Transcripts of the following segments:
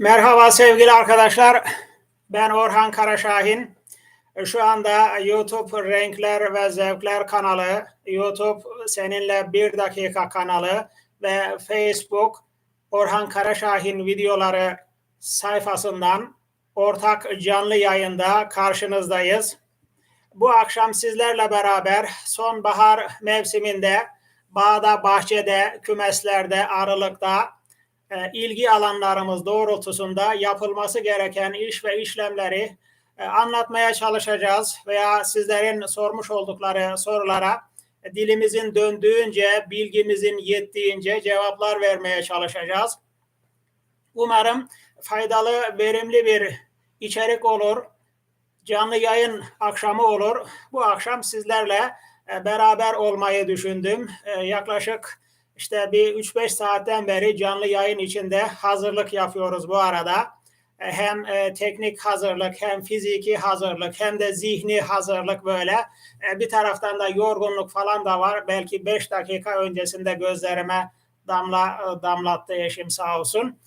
Merhaba sevgili arkadaşlar. Ben Orhan Karaşahin. Şu anda YouTube Renkler ve Zevkler kanalı, YouTube Seninle Bir Dakika kanalı ve Facebook Orhan Karaşahin videoları sayfasından ortak canlı yayında karşınızdayız. Bu akşam sizlerle beraber sonbahar mevsiminde bağda, bahçede, kümeslerde, arılıkta ilgi alanlarımız doğrultusunda yapılması gereken iş ve işlemleri e, anlatmaya çalışacağız veya sizlerin sormuş oldukları sorulara dilimizin döndüğünce, bilgimizin yettiğince cevaplar vermeye çalışacağız. Umarım faydalı, verimli bir içerik olur. Canlı yayın akşamı olur. Bu akşam sizlerle e, beraber olmayı düşündüm. Yaklaşık işte bir 3-5 saatten beri canlı yayın içinde hazırlık yapıyoruz bu arada. E, hem e, teknik hazırlık hem fiziki hazırlık hem de zihni hazırlık böyle. E, bir taraftan da yorgunluk falan da var. Belki 5 dakika öncesinde gözlerime damla damlattı eşim sağ olsun.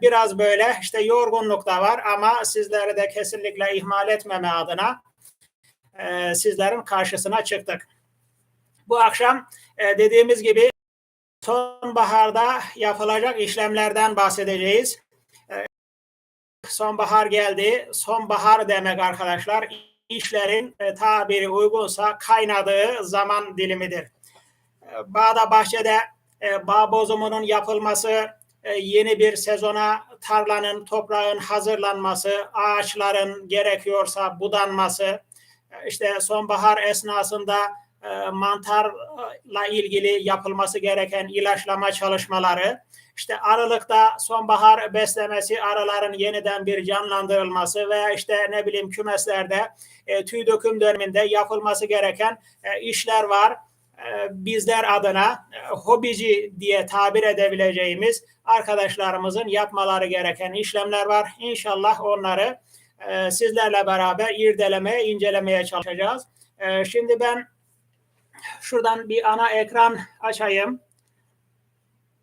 Biraz böyle işte yorgunluk da var ama sizleri de kesinlikle ihmal etmeme adına sizlerin karşısına çıktık. Bu akşam dediğimiz gibi sonbaharda yapılacak işlemlerden bahsedeceğiz. Ee, sonbahar geldi. Sonbahar demek arkadaşlar işlerin e, tabiri uygunsa kaynadığı zaman dilimidir. Ee, bağda bahçede e, bağ bozumunun yapılması, e, yeni bir sezona tarlanın, toprağın hazırlanması, ağaçların gerekiyorsa budanması, işte sonbahar esnasında e, mantarla ilgili yapılması gereken ilaçlama çalışmaları, işte Aralık'ta sonbahar beslemesi, arıların yeniden bir canlandırılması veya işte ne bileyim kümeslerde e, tüy döküm döneminde yapılması gereken e, işler var. Bizler adına hobici diye tabir edebileceğimiz arkadaşlarımızın yapmaları gereken işlemler var. İnşallah onları sizlerle beraber irdelemeye, incelemeye çalışacağız. Şimdi ben Şuradan bir ana ekran açayım.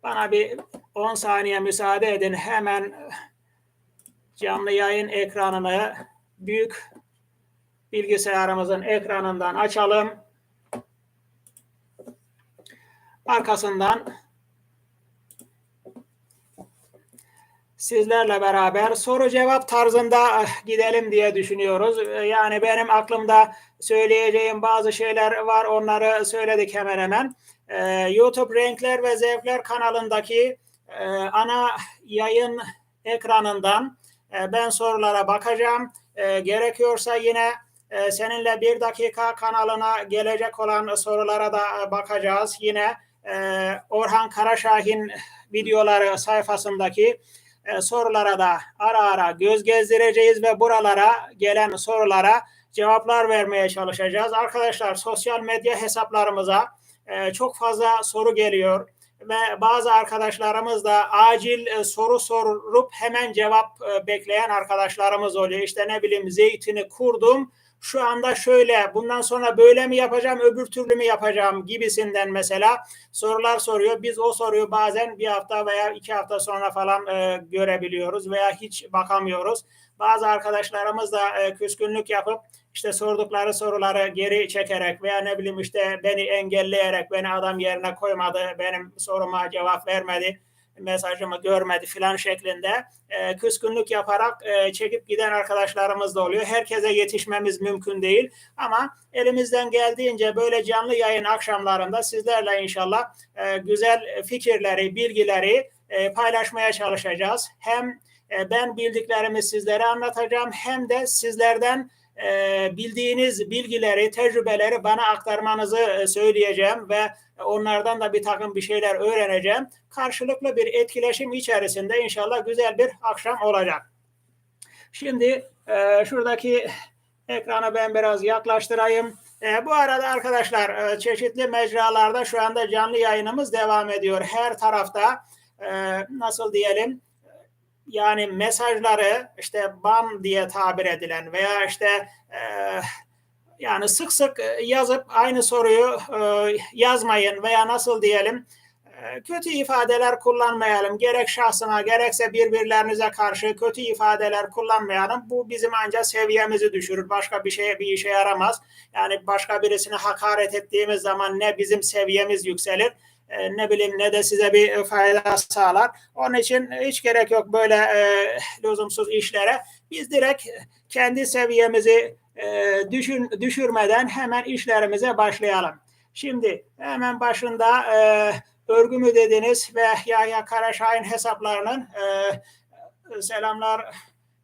Bana bir 10 saniye müsaade edin. Hemen canlı yayın ekranını büyük bilgisayarımızın ekranından açalım. Arkasından sizlerle beraber soru cevap tarzında eh, gidelim diye düşünüyoruz. Eh, yani benim aklımda söyleyeceğim bazı şeyler var. Onları söyledik hemen hemen. Eh, YouTube Renkler ve Zevkler kanalındaki ana yayın ekranından ben sorulara bakacağım. Gerekiyorsa yine seninle bir dakika kanalına gelecek olan sorulara da bakacağız. Yine Orhan Karaşahin videoları sayfasındaki e, sorulara da ara ara göz gezdireceğiz ve buralara gelen sorulara cevaplar vermeye çalışacağız. Arkadaşlar sosyal medya hesaplarımıza e, çok fazla soru geliyor ve bazı arkadaşlarımız da acil e, soru sorup hemen cevap bekleyen arkadaşlarımız oluyor. İşte ne bileyim zeytini kurdum şu anda şöyle bundan sonra böyle mi yapacağım öbür türlü mü yapacağım gibisinden mesela sorular soruyor. Biz o soruyu bazen bir hafta veya iki hafta sonra falan e, görebiliyoruz veya hiç bakamıyoruz. Bazı arkadaşlarımız da e, küskünlük yapıp işte sordukları soruları geri çekerek veya ne bileyim işte beni engelleyerek beni adam yerine koymadı, benim soruma cevap vermedi mesajımı görmedi filan şeklinde e, küskünlük yaparak e, çekip giden arkadaşlarımız da oluyor. Herkese yetişmemiz mümkün değil ama elimizden geldiğince böyle canlı yayın akşamlarında sizlerle inşallah e, güzel fikirleri, bilgileri e, paylaşmaya çalışacağız. Hem e, ben bildiklerimi sizlere anlatacağım hem de sizlerden e, bildiğiniz bilgileri, tecrübeleri bana aktarmanızı e, söyleyeceğim ve onlardan da bir takım bir şeyler öğreneceğim. Karşılıklı bir etkileşim içerisinde inşallah güzel bir akşam olacak. Şimdi e, şuradaki ekranı ben biraz yaklaştırayım. E, bu arada arkadaşlar e, çeşitli mecralarda şu anda canlı yayınımız devam ediyor. Her tarafta e, nasıl diyelim yani mesajları işte ban diye tabir edilen veya işte e, yani sık sık yazıp aynı soruyu e, yazmayın veya nasıl diyelim e, kötü ifadeler kullanmayalım. Gerek şahsıma gerekse birbirlerinize karşı kötü ifadeler kullanmayalım. Bu bizim ancak seviyemizi düşürür. Başka bir şeye bir işe yaramaz. Yani başka birisine hakaret ettiğimiz zaman ne bizim seviyemiz yükselir e, ne bileyim ne de size bir fayda sağlar. Onun için hiç gerek yok böyle e, lüzumsuz işlere. Biz direkt kendi seviyemizi e, düşün, düşürmeden hemen işlerimize başlayalım. Şimdi hemen başında e, örgü mü dediniz ve Yahya Karaşahin hesaplarının e, selamlar,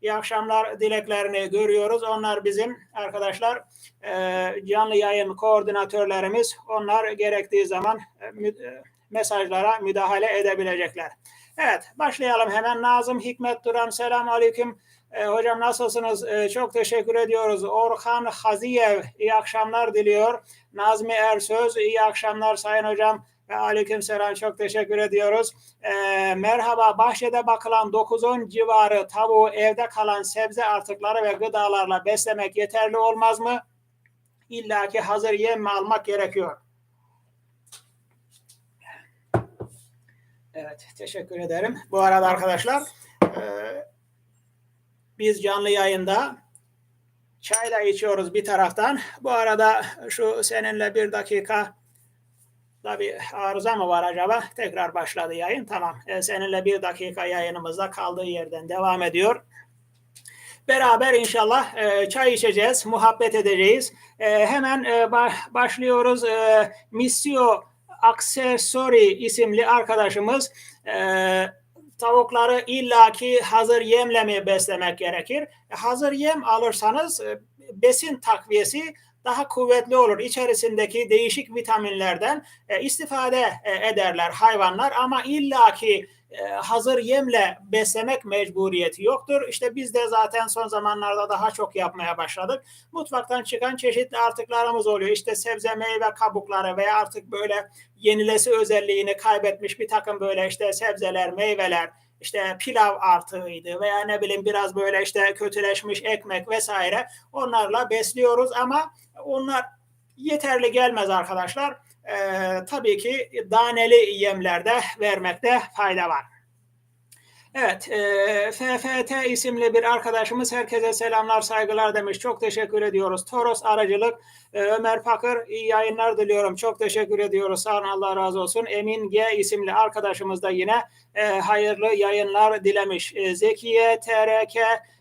iyi akşamlar dileklerini görüyoruz. Onlar bizim arkadaşlar e, canlı yayın koordinatörlerimiz. Onlar gerektiği zaman e, e, mesajlara müdahale edebilecekler. Evet başlayalım hemen. Nazım Hikmet Duran selam aleyküm. E, hocam nasılsınız? E, çok teşekkür ediyoruz. Orhan Haziyev iyi akşamlar diliyor. Nazmi Ersöz iyi akşamlar sayın hocam. Ve aleyküm selam çok teşekkür ediyoruz. E, merhaba bahçede bakılan 9-10 civarı tavuğu evde kalan sebze artıkları ve gıdalarla beslemek yeterli olmaz mı? İlla ki hazır yem mi almak gerekiyor? Evet teşekkür ederim. Bu arada arkadaşlar e, biz canlı yayında çay da içiyoruz bir taraftan. Bu arada şu seninle bir dakika da bir arıza mı var acaba? Tekrar başladı yayın. Tamam. E, seninle bir dakika yayınımızda kaldığı yerden devam ediyor. Beraber inşallah e, çay içeceğiz, muhabbet edeceğiz. E, hemen e, başlıyoruz. E, Missio Accessory isimli arkadaşımız e, tavukları illaki hazır yemle mi beslemek gerekir? E, hazır yem alırsanız e, besin takviyesi daha kuvvetli olur. İçerisindeki değişik vitaminlerden e, istifade e, ederler hayvanlar ama illaki e, hazır yemle beslemek mecburiyeti yoktur. İşte biz de zaten son zamanlarda daha çok yapmaya başladık. Mutfaktan çıkan çeşitli artıklarımız oluyor. İşte sebze, meyve kabukları veya artık böyle yenilesi özelliğini kaybetmiş bir takım böyle işte sebzeler, meyveler, işte pilav artığıydı veya ne bileyim biraz böyle işte kötüleşmiş ekmek vesaire onlarla besliyoruz ama onlar yeterli gelmez arkadaşlar. Ee, tabii ki daneli yemlerde vermekte fayda var. Evet, e, FFT isimli bir arkadaşımız herkese selamlar, saygılar demiş. Çok teşekkür ediyoruz. Toros Aracılık, e, Ömer Fakır iyi yayınlar diliyorum. Çok teşekkür ediyoruz. Sağ olun, Allah razı olsun. Emin G isimli arkadaşımız da yine e, hayırlı yayınlar dilemiş. E, Zekiye TRK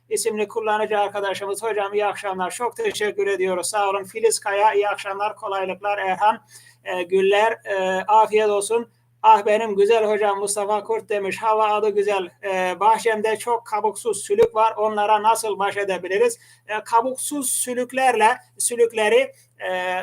isimli kullanıcı arkadaşımız. Hocam iyi akşamlar. Çok teşekkür ediyoruz. Sağ olun. Filiz Kaya iyi akşamlar, kolaylıklar. Erhan e, Güller e, afiyet olsun. Ah benim güzel hocam Mustafa Kurt demiş. Hava adı güzel. Ee, bahçemde çok kabuksuz sülük var. Onlara nasıl baş edebiliriz? Ee, kabuksuz sülüklerle sülükleri e,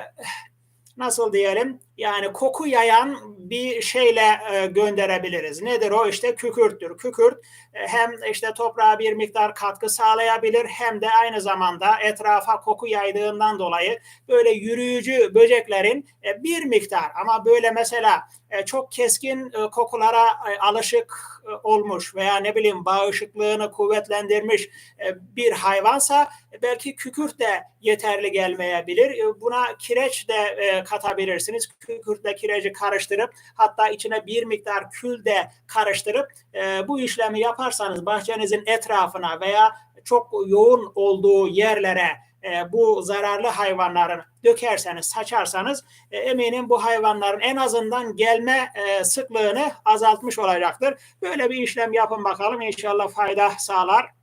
nasıl diyelim yani koku yayan bir şeyle e, gönderebiliriz. Nedir o? İşte kükürttür. Kükürt e, hem işte toprağa bir miktar katkı sağlayabilir hem de aynı zamanda etrafa koku yaydığından dolayı böyle yürüyücü böceklerin e, bir miktar ama böyle mesela e, çok keskin e, kokulara e, alışık e, olmuş veya ne bileyim bağışıklığını kuvvetlendirmiş e, bir hayvansa e, belki kükürt de yeterli gelmeyebilir. E, buna kireç de e, katabilirsiniz kükürtle kireci karıştırıp hatta içine bir miktar kül de karıştırıp e, bu işlemi yaparsanız bahçenizin etrafına veya çok yoğun olduğu yerlere e, bu zararlı hayvanların dökerseniz, saçarsanız e, eminim bu hayvanların en azından gelme e, sıklığını azaltmış olacaktır. Böyle bir işlem yapın bakalım inşallah fayda sağlar.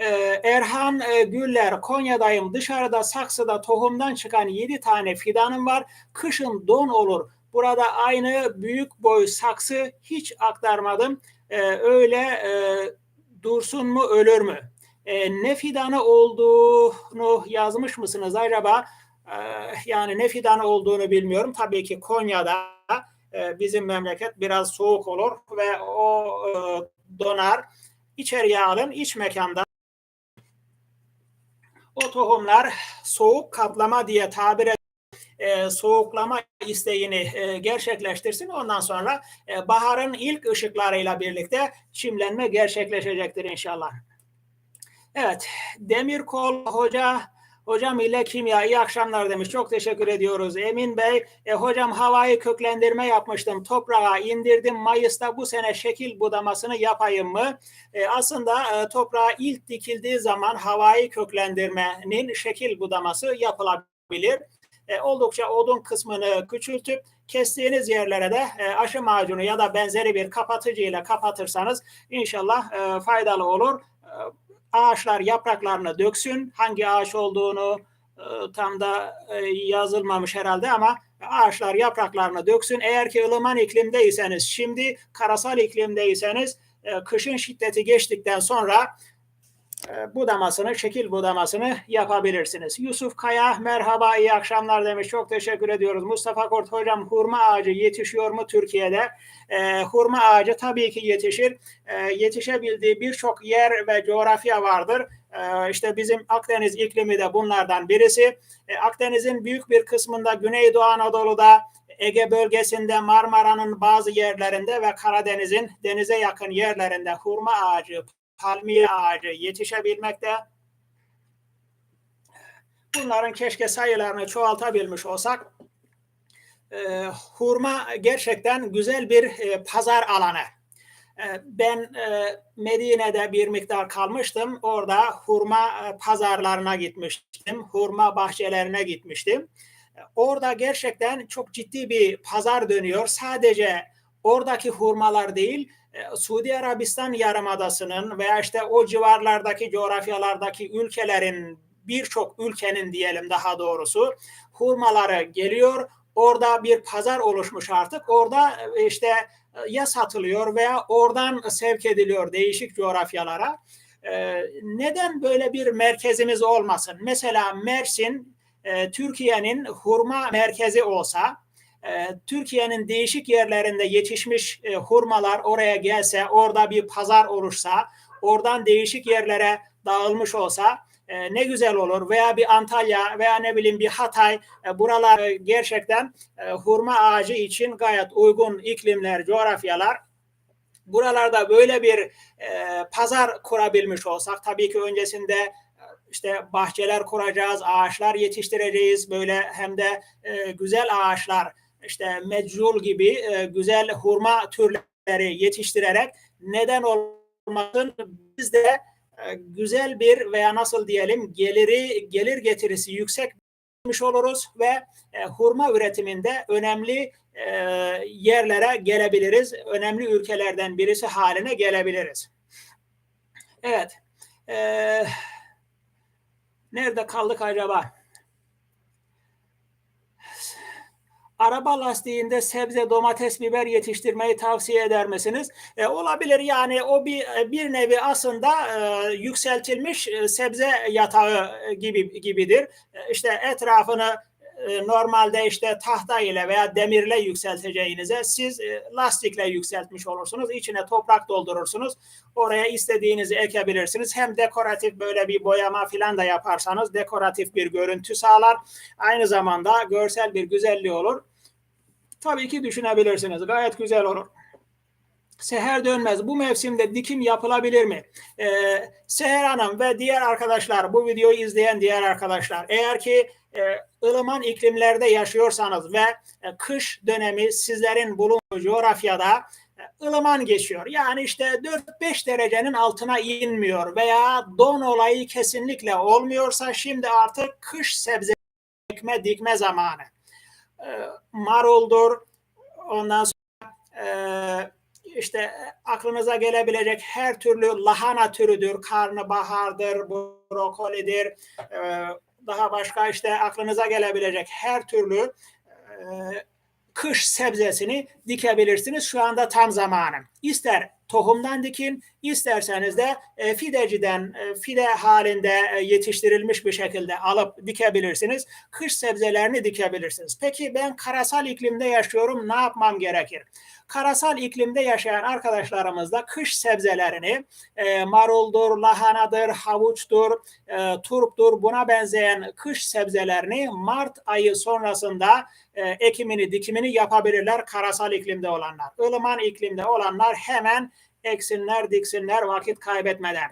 Ee, Erhan e, Güller, Konya'dayım. Dışarıda saksıda tohumdan çıkan 7 tane fidanım var. Kışın don olur. Burada aynı büyük boy saksı hiç aktarmadım. Ee, öyle e, dursun mu ölür mü? Ee, ne fidanı olduğunu yazmış mısınız acaba? yani ne fidanı olduğunu bilmiyorum. Tabii ki Konya'da e, bizim memleket biraz soğuk olur ve o donar. İçeriye alın, iç mekanda o tohumlar soğuk kaplama diye tabir e, soğuklama isteğini e, gerçekleştirsin. Ondan sonra e, baharın ilk ışıklarıyla birlikte çimlenme gerçekleşecektir inşallah. Evet, Demirkol Hoca Hocam ile kimya iyi akşamlar demiş. Çok teşekkür ediyoruz. Emin Bey, e, hocam havayı köklendirme yapmıştım. Toprağa indirdim. Mayıs'ta bu sene şekil budamasını yapayım mı? E, aslında e, toprağa ilk dikildiği zaman havayı köklendirmenin şekil budaması yapılabilir. E, oldukça odun kısmını küçültüp kestiğiniz yerlere de e, aşı macunu ya da benzeri bir kapatıcı ile kapatırsanız inşallah e, faydalı olur. E, ağaçlar yapraklarını döksün. Hangi ağaç olduğunu e, tam da e, yazılmamış herhalde ama ağaçlar yapraklarını döksün. Eğer ki ılıman iklimdeyseniz, şimdi karasal iklimdeyseniz e, kışın şiddeti geçtikten sonra budamasını, şekil budamasını yapabilirsiniz. Yusuf Kaya merhaba, iyi akşamlar demiş. Çok teşekkür ediyoruz. Mustafa Kort hocam hurma ağacı yetişiyor mu Türkiye'de? E, hurma ağacı tabii ki yetişir. E, yetişebildiği birçok yer ve coğrafya vardır. E, işte bizim Akdeniz iklimi de bunlardan birisi. E, Akdeniz'in büyük bir kısmında Güneydoğu Anadolu'da Ege bölgesinde, Marmara'nın bazı yerlerinde ve Karadeniz'in denize yakın yerlerinde hurma ağacı, palmiye ağacı yetişebilmekte. Bunların keşke sayılarını çoğaltabilmiş olsak. E, hurma gerçekten güzel bir e, pazar alanı. E, ben e, Medine'de bir miktar kalmıştım. Orada hurma e, pazarlarına gitmiştim. Hurma bahçelerine gitmiştim. Orada gerçekten çok ciddi bir pazar dönüyor. Sadece oradaki hurmalar değil, e, Suudi Arabistan Yarımadası'nın veya işte o civarlardaki coğrafyalardaki ülkelerin birçok ülkenin diyelim daha doğrusu hurmaları geliyor. Orada bir pazar oluşmuş artık. Orada e, işte e, ya satılıyor veya oradan sevk ediliyor değişik coğrafyalara. Neden böyle bir merkezimiz olmasın? Mesela Mersin Türkiye'nin hurma merkezi olsa e, Türkiye'nin değişik yerlerinde yetişmiş e, hurmalar oraya gelse, orada bir pazar oluşsa, oradan değişik yerlere dağılmış olsa e, ne güzel olur. Veya bir Antalya veya ne bileyim bir Hatay, e, buralar gerçekten hurma ağacı için gayet uygun iklimler, coğrafyalar. Buralarda böyle bir pazar kurabilmiş olsak, tabii ki öncesinde işte bahçeler kuracağız, ağaçlar yetiştireceğiz, böyle hem de e, güzel ağaçlar işte mecrul gibi e, güzel hurma türleri yetiştirerek neden olmasın biz de e, güzel bir veya nasıl diyelim geliri gelir getirisi yüksek oluruz ve e, hurma üretiminde önemli e, yerlere gelebiliriz. Önemli ülkelerden birisi haline gelebiliriz. Evet. E, nerede kaldık acaba? Araba lastiğinde sebze, domates, biber yetiştirmeyi tavsiye eder misiniz? E, olabilir yani o bir bir nevi aslında e, yükseltilmiş e, sebze yatağı gibi gibidir. E, işte etrafını e, normalde işte tahta ile veya demirle yükselteceğinize siz e, lastikle yükseltmiş olursunuz. İçine toprak doldurursunuz. Oraya istediğinizi ekebilirsiniz. Hem dekoratif böyle bir boyama falan da yaparsanız dekoratif bir görüntü sağlar. Aynı zamanda görsel bir güzelliği olur. Tabii ki düşünebilirsiniz. Gayet güzel olur. Seher dönmez. Bu mevsimde dikim yapılabilir mi? Ee, Seher Hanım ve diğer arkadaşlar, bu videoyu izleyen diğer arkadaşlar, eğer ki e, ılıman iklimlerde yaşıyorsanız ve e, kış dönemi sizlerin bulunduğu coğrafyada e, ılıman geçiyor. Yani işte 4-5 derecenin altına inmiyor veya don olayı kesinlikle olmuyorsa şimdi artık kış sebze dikme dikme zamanı. E, maruldur, ondan sonra e, işte aklınıza gelebilecek her türlü lahana türüdür, karnabahardır, brokolidir, e, daha başka işte aklınıza gelebilecek her türlü kış sebzesini dikebilirsiniz. Şu anda tam zamanı. İster tohumdan dikin, isterseniz de e, fideciden e, fide halinde e, yetiştirilmiş bir şekilde alıp dikebilirsiniz. Kış sebzelerini dikebilirsiniz. Peki ben karasal iklimde yaşıyorum, ne yapmam gerekir? Karasal iklimde yaşayan arkadaşlarımız da kış sebzelerini e, maruldur, lahanadır, havuçtur, e, turptur buna benzeyen kış sebzelerini Mart ayı sonrasında e, ekimini, dikimini yapabilirler karasal iklimde olanlar. Ilıman iklimde olanlar hemen eksinler, diksinler vakit kaybetmeden.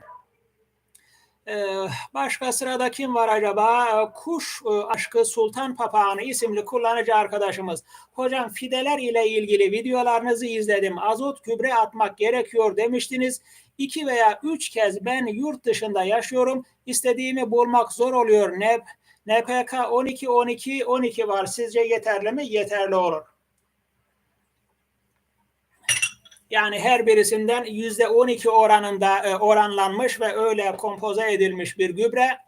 Ee, başka sırada kim var acaba? Kuş e, aşkı Sultan Papağanı isimli kullanıcı arkadaşımız. Hocam fideler ile ilgili videolarınızı izledim. Azot gübre atmak gerekiyor demiştiniz. İki veya üç kez ben yurt dışında yaşıyorum. İstediğimi bulmak zor oluyor. Ne NPK 12 12 12 var. Sizce yeterli mi? Yeterli olur. Yani her birisinden yüzde 12 oranında e, oranlanmış ve öyle kompoze edilmiş bir gübre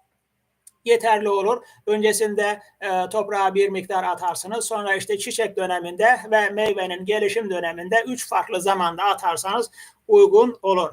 yeterli olur. Öncesinde e, toprağa bir miktar atarsınız. Sonra işte çiçek döneminde ve meyvenin gelişim döneminde üç farklı zamanda atarsanız uygun olur.